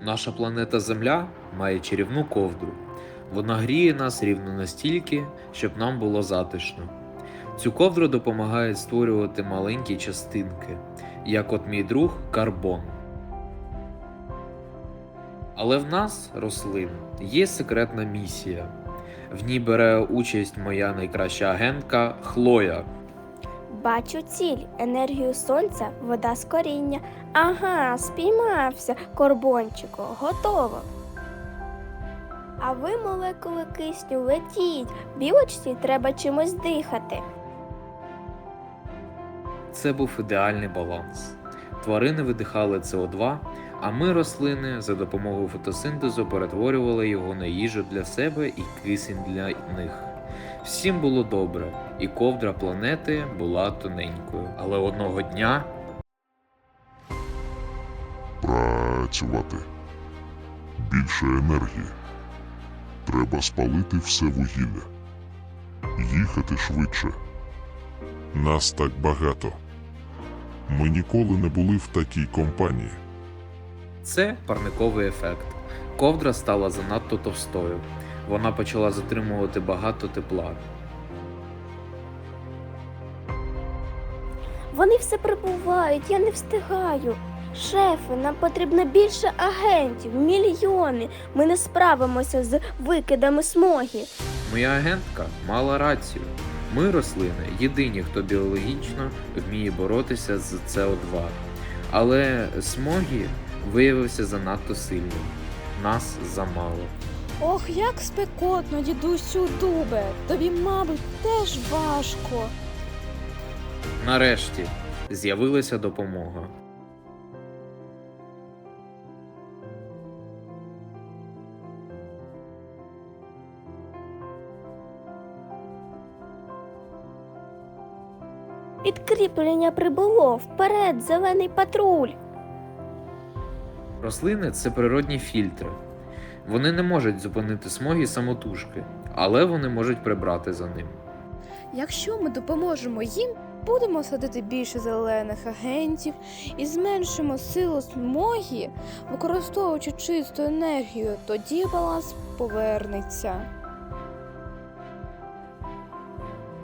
Наша планета Земля має чарівну ковдру. Вона гріє нас рівно настільки, щоб нам було затишно. Цю ковдру допомагає створювати маленькі частинки, як от мій друг карбон. Але в нас, рослин, є секретна місія. В ній бере участь моя найкраща агентка Хлоя. Бачу ціль, енергію сонця, вода з коріння. Ага, спіймався, корбончику, готово. А ви, молекули кисню, летіть. Білочці треба чимось дихати. Це був ідеальний баланс. Тварини видихали СО2, а ми, рослини, за допомогою фотосинтезу перетворювали його на їжу для себе і кисень для них. Всім було добре, і ковдра планети була тоненькою. Але одного дня Працювати. Більше енергії. Треба спалити все вугілля. Їхати швидше. Нас так багато. Ми ніколи не були в такій компанії. Це парниковий ефект. Ковдра стала занадто товстою. Вона почала затримувати багато тепла. Вони все прибувають, я не встигаю. Шефе, нам потрібно більше агентів, мільйони. Ми не справимося з викидами смоги. Моя агентка мала рацію. Ми, рослини, єдині, хто біологічно вміє боротися з СО2. Але смогі виявився занадто сильним. Нас замало. Ох, як спекотно, дідусю дубе. Тобі, мабуть, теж важко. Нарешті з'явилася допомога. Підкріплення прибуло. Вперед, зелений патруль. Рослини це природні фільтри. Вони не можуть зупинити смоги самотужки, але вони можуть прибрати за ним. Якщо ми допоможемо їм, будемо садити більше зелених агентів і зменшимо силу смогі, використовуючи чисту енергію, тоді баланс повернеться.